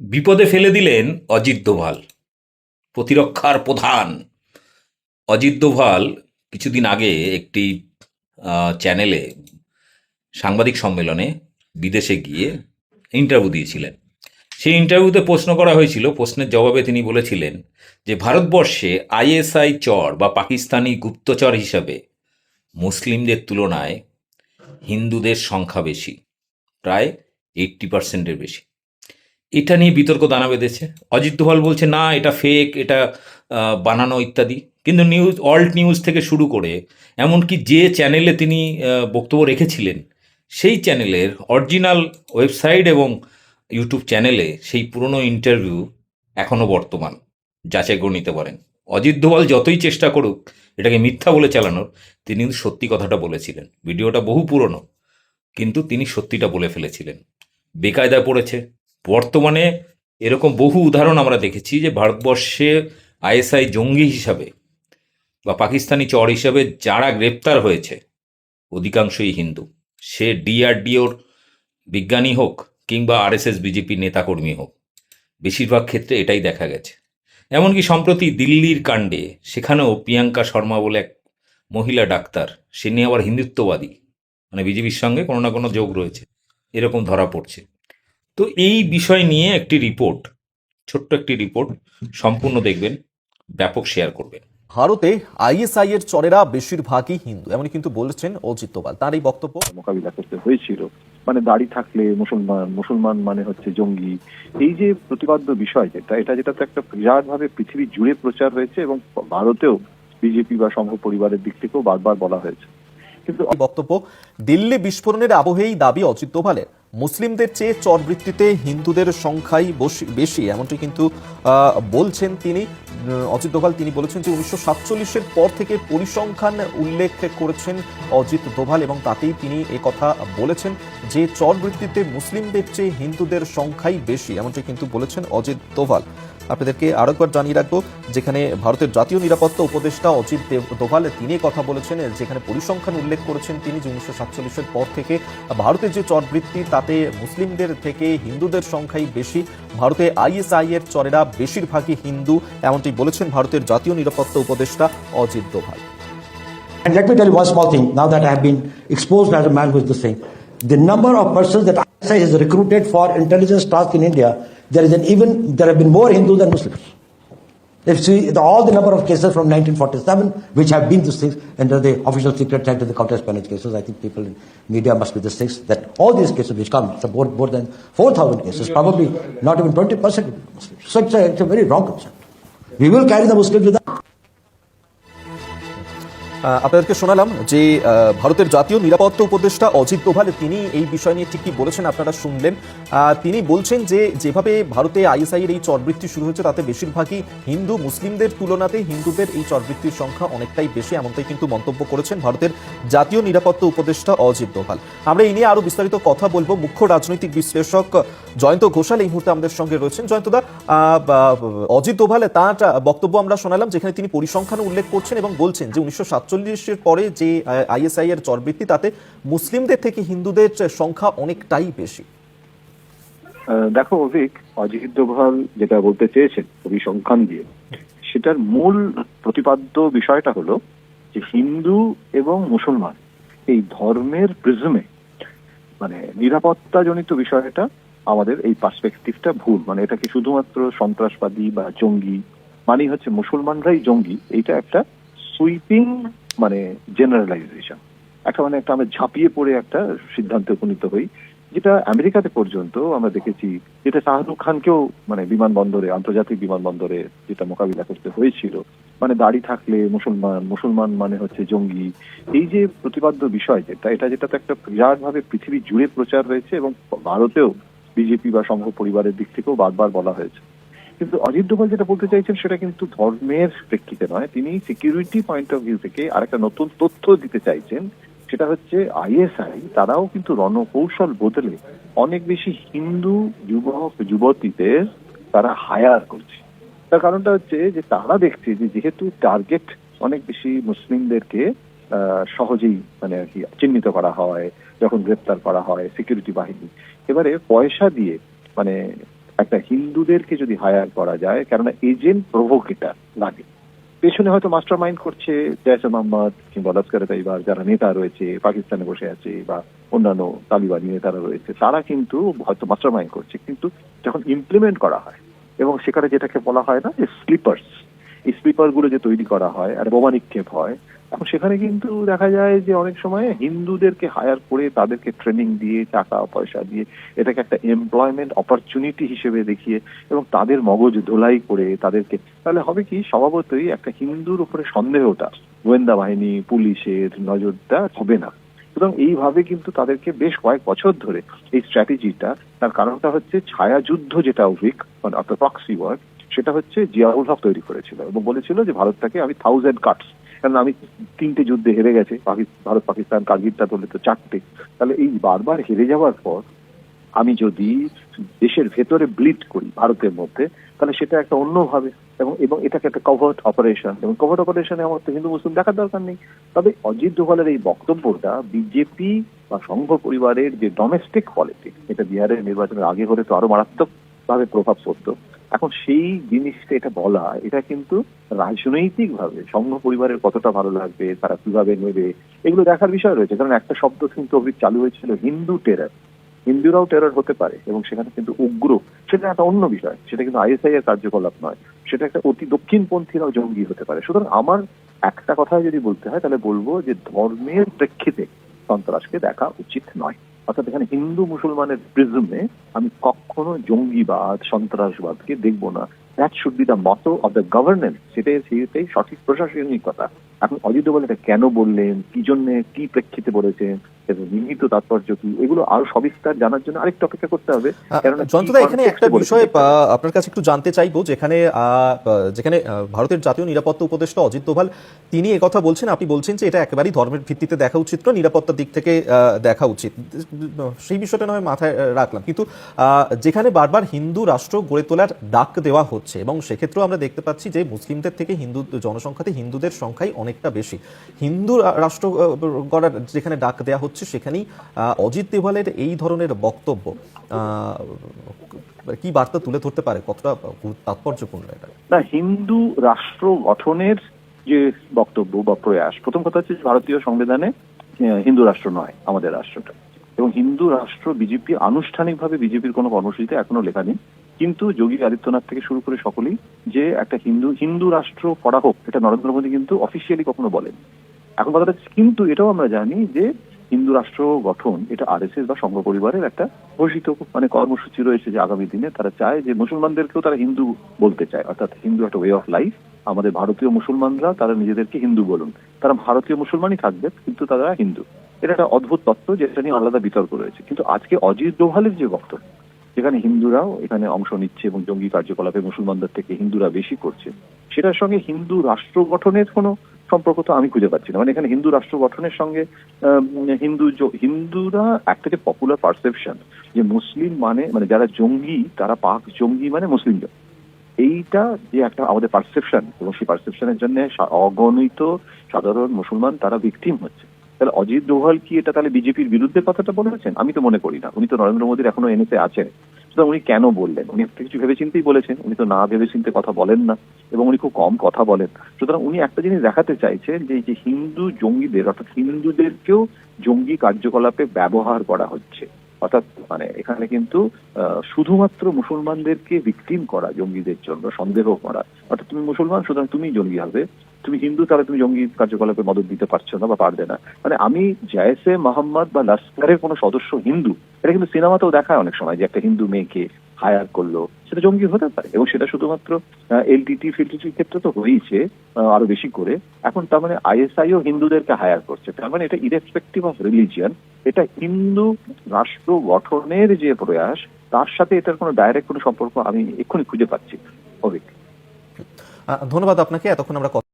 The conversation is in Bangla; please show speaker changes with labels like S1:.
S1: বিপদে ফেলে দিলেন অজিত দোভাল, প্রতিরক্ষার প্রধান। অজিত দোভাল কিছুদিন আগে একটি চ্যানেলে, সাংবাদিক সম্মেলনে বিদেশে গিয়ে ইন্টারভিউ দিয়েছিলেন। সেই ইন্টারভিউতে প্রশ্ন করা হয়েছিল, প্রশ্নের জবাবে তিনি বলেছিলেন যে, ভারতবর্ষে আইএসআই চর বা পাকিস্তানি গুপ্তচর হিসাবে মুসলিমদের তুলনায় হিন্দুদের সংখ্যা বেশি, প্রায় এইট্টি পার্সেন্টের বেশি। এটা নিয়ে বিতর্ক দানা বেঁধেছে। অজিত দোভাল বলছে, না, এটা ফেক এটা বানানো ইত্যাদি। কিন্তু নিউজ অল্ট নিউজ থেকে শুরু করে এমনকি যে চ্যানেলে তিনি বক্তব্য রেখেছিলেন, সেই চ্যানেলের অরিজিনাল ওয়েবসাইট এবং ইউটিউব চ্যানেলে সেই পুরনো ইন্টারভিউ এখনও বর্তমান, যাচাই করে নিতে পারেন। অজিত দোভাল যতই চেষ্টা করুক, এটাকে মিথ্যা বলে চালানোর, তিনি কিন্তু সত্যি কথাটা বলেছিলেন। ভিডিওটা বহু পুরনো, কিন্তু তিনি সত্যিটা বলে ফেলেছিলেন। বেকায়দায় পড়েছে বর্তমানে এরকম বহু উদাহরণ আমরা দেখেছি যে ভারতবর্ষে আইএসআই জঙ্গি হিসাবে বা পাকিস্তানি চর হিসাবে যারা গ্রেপ্তার হয়েছে, অধিকাংশই হিন্দু। সে ডিআরডিওর বিজ্ঞানী হোক কিংবা আরএসএস বিজেপি নেতাকর্মী হোক, বেশিরভাগ ক্ষেত্রে এটাই দেখা গেছে। এমনকি সম্প্রতি দিল্লির কাণ্ডে সেখানেও প্রিয়াঙ্কা শর্মা বলে এক মহিলা ডাক্তার, সে নিয়ে আবার হিন্দুত্ববাদী। মানে বিজেপির সঙ্গে কোনো না কোনো যোগ রয়েছে। এরকম ধরা পড়ছে। তো এই বিষয় নিয়ে একটি রিপোর্ট ছোট্ট একটি রিপোর্ট সম্পূর্ণ দেখবেন ব্যাপক শেয়ার করবেন।
S2: ভারতে আইএসআই এর চরেরা বেশিরভাগই হিন্দু এমনই কিন্তু বলেছেন অজিত দোভাল। তার এই বক্তব্য?
S3: মোকাবিলা করতে হয়েছিল। মানে দাড়ি থাকলে মুসলমান মুসলমান মানে হচ্ছে জঙ্গি। এই যে প্রতিপাদ্য বিষয় যেটা এটা যেটা তো একটা বিরাট ভাবে পৃথিবী জুড়ে প্রচার হয়েছে এবং ভারতেও বিজেপি বা সংঘ পরিবারের দিক থেকেও বারবার বলা হয়েছে। কিন্তু
S2: বক্তব্য দিল্লি বিস্ফোরণের আবহেই দাবি অজিত দোভালের। মুসলিমদের চেয়ে চরবৃত্তিতে হিন্দুদের সংখ্যাই বেশি, এমনটি কিন্তু বলছেন তিনি। অজিত দোভাল, তিনি বলেছেন যে উনিশশো সাতচল্লিশের পর থেকে পরিসংখ্যান উল্লেখ করেছেন অজিত দোভাল এবং তাতেই তিনি কথা বলেছেন যে চরবৃত্তিতে মুসলিমদের চেয়ে হিন্দুদের সংখ্যাই বেশি, এমনটি কিন্তু বলেছেন অজিত দোভাল। আপনাদেরকে আরেকবার জানিয়ে রাখব যেখানে ভারতের জাতীয় নিরাপত্তা উপদেষ্টা অজিত দেব- দোভাল তিনি কথা বলেছেন যেখানে পরিসংখ্যান উল্লেখ করেছেন তিনি যে উনিশশো সাতচল্লিশের পর থেকে ভারতের যে চরবৃত্তি তাতে মুসলিমদের থেকে হিন্দুদের সংখ্যাই বেশি ভারতে আইএসআই এর চরেরা বেশিরভাগই হিন্দু এমনটি বলেছেন ভারতের জাতীয় নিরাপত্তা উপদেষ্টা Ajit Doval
S4: And let me tell you one small thing, now that I have been exposed as a man who is the same. The number of persons that ISI has recruited for intelligence task in India, there is an even, there have been more Hindus than Muslims. If see the, all the number of cases from 1947, which have been these things under the official secret act of the counter-espionage cases, I think people in media must be the six, that all these cases which come, it's more, more than 4,000 cases, probably not even 20% would be Muslims. So it's a, it's a very wrong concept. We will carry the Muslims with us.
S2: আপনাদেরকে শোনালাম যে ভারতের জাতীয় নিরাপত্তা উপদেষ্টা অজিত দোভাল, তিনি এই বিষয় নিয়ে ঠিক কি বলেছেন আপনারা শুনলেন। তিনি বলছেন যে, যেভাবে ভারতে আইএসআই এর এই চরবৃত্তি শুরু হয়েছে, তাতে বেশিরভাগই হিন্দু, মুসলিমদের তুলনাতে হিন্দুদের এই চরবৃত্তির সংখ্যা অনেকটাই বেশি, এমনটাই কিন্তু মন্তব্য করেছেন ভারতের জাতীয় নিরাপত্তা উপদেষ্টা অজিত দোভাল। আমরা এই নিয়ে আরও বিস্তারিত কথা বলব। মুখ্য রাজনৈতিক বিশ্লেষক জয়ন্ত ঘোষাল এই মুহূর্তে আমাদের সঙ্গে রয়েছেন। জয়ন্তদা অজিত দোভালে, তাঁর বক্তব্য আমরা শোনালাম, যেখানে তিনি পরিসংখ্যান উল্লেখ করছেন এবং বলছেন যে, উনিশশো সাতচল্লিশের পরে যে আইএসআই এর চরবৃত্তি, তাতে মুসলিমদের থেকে হিন্দুদের সংখ্যা অনেকটাই বেশি।
S3: দেখো অভিক, অজিত দোভাল যেটা বলতে চেয়েছেন পরিসংখ্যান দিয়ে, সেটার মূল প্রতিপাদ্য বিষয়টা হলো যে হিন্দু এবং মুসলমান এই ধর্মের প্রিজমে মানে নিরাপত্তা জনিত বিষয়টা আমাদের এই পার্সপেক্টিভটা ভুল। মানে এটাকে শুধুমাত্র সন্ত্রাসবাদী বা জঙ্গি মানে হচ্ছে মুসলমানরাই জঙ্গি, এইটা একটা সুইপিং মানে জেনারেলাইজেশন একটা মানে একটা আমরা ঝাঁপিয়ে পড়ে একটা সিদ্ধান্তে উপনীত হই, যেটা আমেরিকাতে পর্যন্ত আমরা দেখেছি, যেটা শাহরুখ খানকেও মানে বিমানবন্দরে, আন্তর্জাতিক বিমানবন্দরে যেটা মোকাবিলা করতে হয়েছিল। মানে দাড়ি থাকলে মুসলমান মুসলমান মানে হচ্ছে জঙ্গি। এই যে প্রতিপাদ্য বিষয় যেটা, এটা যেটা তো একটা বিরাট ভাবে পৃথিবী জুড়ে প্রচার হয়েছে এবং ভারতেও বিজেপি বা সংঘ পরিবারের দিক থেকেও বারবার বলা হয়েছে। কিন্তু অজিত দোভাল যেটা বলতে চাইছেন, সেটা কিন্তু ধর্মের প্রেক্ষিতে নয়। তিনি সিকিউরিটি পয়েন্ট অফ ভিউ থেকে আরেকটা নতুন তথ্য দিতে চাইছেন, সেটা হচ্ছে আইএসআই তারাও কিন্তু রণকৌশল বদলে অনেক বেশি হিন্দু যুবক, যুবতীদের তারা হায়ার করছে। তার কারণটা হচ্ছে যে তারা দেখছে যে যেহেতু টার্গেট অনেক বেশি মুসলিমদেরকে সহজেই মানে আর কি চিহ্নিত করা হয়, যখন গ্রেপ্তার করা হয় সিকিউরিটি বাহিনী। এবারে পয়সা দিয়ে মানে একটা হিন্দুদেরকে যদি হায়ার করা যায়, কেননা এজেন্ট প্রভোকেটার লাগে। পেছনে হয়তো মাস্টার মাইন্ড করছে জয়সে মোহাম্মদ কিংবা লস্কর তাইবার যারা নেতা রয়েছে, পাকিস্তানে বসে আছে বা অন্যান্য তালিবানি নেতারা রয়েছে, তারা কিন্তু হয়তো মাস্টার মাইন্ড করছে। কিন্তু যখন ইমপ্লিমেন্ট করা হয়, এবং সেখানে যেটাকে বলা হয় না যে স্লিপার্স এই স্লিপারগুলো যে তৈরি করা হয়, আর বোমা নিক্ষেপ হয় এখন সেখানে কিন্তু দেখা যায় যে অনেক সময় হিন্দুদেরকে হায়ার করে তাদেরকে ট্রেনিং দিয়ে, টাকা, পয়সা দিয়ে এটাকে একটা এমপ্লয়মেন্ট অপরচুনিটি হিসেবে দেখিয়ে এবং তাদের মগজ ধোলাই করে তাদেরকে, তাহলে হবে কি? স্বভাবতই একটা হিন্দুর উপরে সন্দেহটা, গোয়েন্দা বাহিনী, পুলিশের নজরটা হবে না। সুতরাং এইভাবে কিন্তু তাদেরকে বেশ কয়েক বছর ধরে এই স্ট্র্যাটেজিটা তার কারণটা হচ্ছে ছায়াযুদ্ধ যেটা উইক অর্থাৎ প্রক্সি ওয়ার্ক সেটা হচ্ছে জিয়াউল হক তৈরি করেছিল এবং বলেছিল যে ভারতটাকে আমি থাউজেন্ড কাটস কারণ আমি তিনটে যুদ্ধে হেরে গেছে ভারত, পাকিস্তান কার্গিলটা তোলে তো চারটে। তাহলে এই বারবার হেরে যাওয়ার পর আমি যদি দেশের ভেতরে ব্লিড করি ভারতের মধ্যে, তাহলে সেটা একটা অন্যভাবে এবং এবং এটাকে একটা কভার্ট অপারেশন এবং কভার্ট অপারেশনে আমার তো হিন্দু, মুসলিম দেখার দরকার নেই। তবে অজিত দোভালের এই বক্তব্যটা বিজেপি বা সংঘ পরিবারের যে ডোমেস্টিক পলিটিক্স এটা বিহারের নির্বাচনের আগে হলে তো আরও মারাত্মক ভাবে প্রভাব পড়তো। এখন সেই জিনিসটা এটা বলা, এটা কিন্তু রাজনৈতিক ভাবে সংঘ পরিবারের কতটা ভালো লাগবে, তারা কীভাবে নেবে, এগুলো দেখার বিষয় রয়েছে। কারণ একটা শব্দ কিন্তু অভিক চালু হয়েছিল, হিন্দু টেরার হিন্দুরাও টেরর হতে পারে এবং সেখানে কিন্তু উগ্র, সেটা একটা অন্য বিষয়, সেটা কিন্তু আইএসআই এর কার্যকলাপ নয়। সেটা একটা অতি দক্ষিণপন্থীরাও জঙ্গি হতে পারে। সুতরাং আমার একটা কথা যদি বলতে হয়, তাহলে বলব যে ধর্মের প্রেক্ষিতে সন্ত্রাসকে দেখা উচিত নয়। অর্থাৎ এখানে হিন্দু মুসলমানের প্রিজমে আমি কখনো জঙ্গিবাদ, সন্ত্রাসবাদকে দেখব না। That should be the motto of the governance সেটাই সেটাই সঠিক প্রশাসনিক কথা এখন অজিত বলে এটা কেন বললেন? কি জন্য, কি প্রেক্ষিতে বলেছেন? এর নিহিত তাৎপর্য কি এগুলো আরও সবিস্তার জানার জন্য আরেকটু অপেক্ষা করতে হবে।
S2: জয়ন্তদা এখানে একটা বিষয় আপনার কাছে একটু জানতে চাইব যেখানে যেখানে ভারতের জাতীয় নিরাপত্তা উপদেষ্টা অজিত দোভাল তিনি কথা বলছেন আপনি বলছেন যে এটা একেবারেই ধর্মের ভিত্তিতে দেখা উচিত নয় নিরাপত্তার দিক থেকে দেখা উচিত। সেই বিষয়টা নয় মাথায় রাখলাম। কিন্তু আহ, যেখানে বারবার হিন্দু রাষ্ট্র গড়ে তোলার ডাক দেওয়া হচ্ছে এবং সেক্ষেত্রেও আমরা দেখতে পাচ্ছি যে মুসলিমদের থেকে হিন্দু জনসংখ্যাতে হিন্দুদের সংখ্যাই অনেকটা বেশি। হিন্দু রাষ্ট্র গড়ার যেখানে ডাক দেওয়া হচ্ছে সেখানেই আহ, অজিত দেওয়ালের এই ধরনের বক্তব্য কি বার্তা তুলে ধরতে পারে? কতটা তাৎপর্যপূর্ণ এটা?
S3: না হিন্দু রাষ্ট্র গঠনের যে বক্তব্য বা প্রয়াস প্রথম কথা হচ্ছে ভারতীয় সংবিধানে হিন্দু রাষ্ট্র নয় আমাদের রাষ্ট্রটা। এবং হিন্দু রাষ্ট্র বিজেপি আনুষ্ঠানিকভাবে বিজেপির কোনো কর্মসূচিতে এখনও লেখা নেই। কিন্তু যোগী আদিত্যনাথ থেকে শুরু করে সকলেই যে একটা হিন্দু হিন্দু রাষ্ট্র করা হোক এটা নরেন্দ্র মোদী কিন্তু অফিসিয়ালি কখনো বলেন। এখন কথাটা কিন্তু এটাও আমরা জানি যে হিন্দু রাষ্ট্র গঠন, এটা আরএসএস বা সংঘ পরিবারের একটা ঘোষিত মানে কর্মসূচি রয়েছে যে আগামী দিনে তারা চায় যে মুসলমানদেরকেও তারা হিন্দু বলতে চায়। অর্থাৎ হিন্দু একটা ওয়ে অফ লাইফ আমাদের ভারতীয় মুসলমানরা তারা নিজেদেরকে হিন্দু বলুন। তারা ভারতীয় মুসলমানই থাকবে, কিন্তু তারা হিন্দু। এটা একটা অদ্ভুত তত্ত্ব, যেটা নিয়ে আলাদা বিতর্ক রয়েছে। কিন্তু আজকে অজিত দোভালের যে বক্তব্য যেখানে হিন্দুরাও এখানে অংশ নিচ্ছে এবং জঙ্গি কার্যকলাপে মুসলমানদের থেকে হিন্দুরা বেশি করছে, সেটার সঙ্গে হিন্দু রাষ্ট্র গঠনের কোনো সম্পর্ক তো আমি খুঁজে পাচ্ছি না। মানে এখানে হিন্দু রাষ্ট্র গঠনের সঙ্গে হিন্দু হিন্দুরা একটা যে পপুলার পারসেপশন যে মুসলিম মানে মানে যারা জঙ্গি, তারা পাক জঙ্গি মানে মুসলিম। এইটা যে একটা আমাদের পারসেপশন এবং সেই পারসেপশনের জন্য অগণিত সাধারণ মুসলমান তারা ভিকটিম হচ্ছে। তাহলে অজিত দোভাল কি এটা তাহলে বিজেপির বিরুদ্ধে কথাটা বলেছেন? আমি তো মনে করি না। উনি তো নরেন্দ্র মোদীর এখনও এনএসএ আছেন। সুতরাং উনি কেন বললেন? উনি একটা কিছু ভেবেচিন্তেই বলেছেন। উনি তো না ভেবেচিন্তে কথা বলেন না এবং উনি খুব কম কথা বলেন। সুতরাং উনি একটা জিনিস দেখাতে চাইছেন যে যে হিন্দু জঙ্গিদের, অর্থাৎ হিন্দুদেরকেও জঙ্গি কার্যকলাপে ব্যবহার করা হচ্ছে। অর্থাৎ মানে এখানে কিন্তু শুধুমাত্র মুসলমানদেরকে ভিকটিম করা জঙ্গিদের জন্য, সন্দেহ করা। অর্থাৎ তুমি মুসলমান, সুতরাং তুমি জঙ্গি হবে। তুমি হিন্দু, তাহলে তুমি জঙ্গি কার্যকলাপে মদত দিতে পারছ না বা পারবে না। মানে আমি জায়সে মোহাম্মদ বা লস্করের কোনো সদস্য হিন্দু, এটা কিন্তু সিনেমাতেও দেখায় অনেক সময় যে একটা হিন্দু মেয়েকে হায়ার করল, সেটা জঙ্গি হতে পারে। এবং সেটা শুধুমাত্র এলটিটি ফিলটিটির ক্ষেত্রে তো হয়েছে আরও বেশি করে। এখন তার মানে আইএসআইও হিন্দুদেরকে হায়ার করছে। তার মানে এটা ইরেসপেক্টিভ অফ রিলিজিয়ান এটা হিন্দু রাষ্ট্র গঠনের যে প্রয়াস, তার সাথে এটার কোনো ডাইরেক্ট কোনো সম্পর্ক আমি এক্ষুনি খুঁজে পাচ্ছি। অভিক
S2: ধন্যবাদ আপনাকে, এতক্ষণ আমরা